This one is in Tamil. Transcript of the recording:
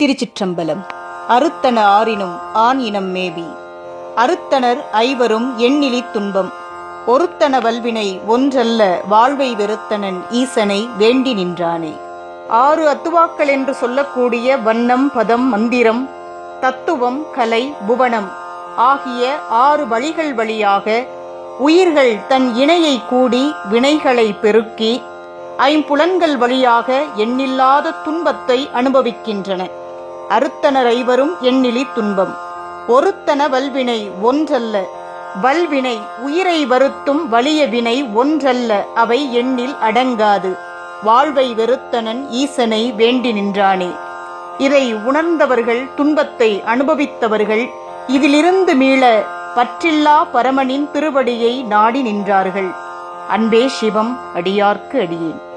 திருச்சிற்றம்பலம். அறுத்தன ஆறினும் ஆண் இனம் மேவி. அறுத்தனர் ஐவரும் எண்ணிலி துன்பம். ஒருத்தன வல்வினை ஒன்றல்ல வாழ்வை வெறுத்தனன் ஈசனை வேண்டி நின்றானே. ஆறு அத்துவாக்கள் என்று சொல்லக்கூடிய வண்ணம் பதம் மந்திரம் தத்துவம் கலை புவனம் ஆகிய ஆறு வழிகள் வழியாக உயிர்கள் தன் இணையை கூடி வினைகளை பெருக்கி ஐம்புலன்கள் வழியாக எண்ணில்லாத துன்பத்தை அனுபவிக்கின்றன. அறுத்தனர் ஐவரும் எண்ணிலி துன்பம். ஒருத்தன வல்வினை ஒன்றல்ல. வல்வினை உயிரை வருத்தும் வலிய வினை ஒன்றல்ல. அவை எண்ணில் அடங்காது. வாழ்வை வெறுத்தனன் ஈசனை வேண்டி நின்றானே. இதை உணர்ந்தவர்கள் துன்பத்தை அனுபவித்தவர்கள் இதிலிருந்து மீள பற்றில்லா பரமனின் திருவடியை நாடி நின்றார்கள். அன்பே சிவம் அடியார்க்கு அடியேன்.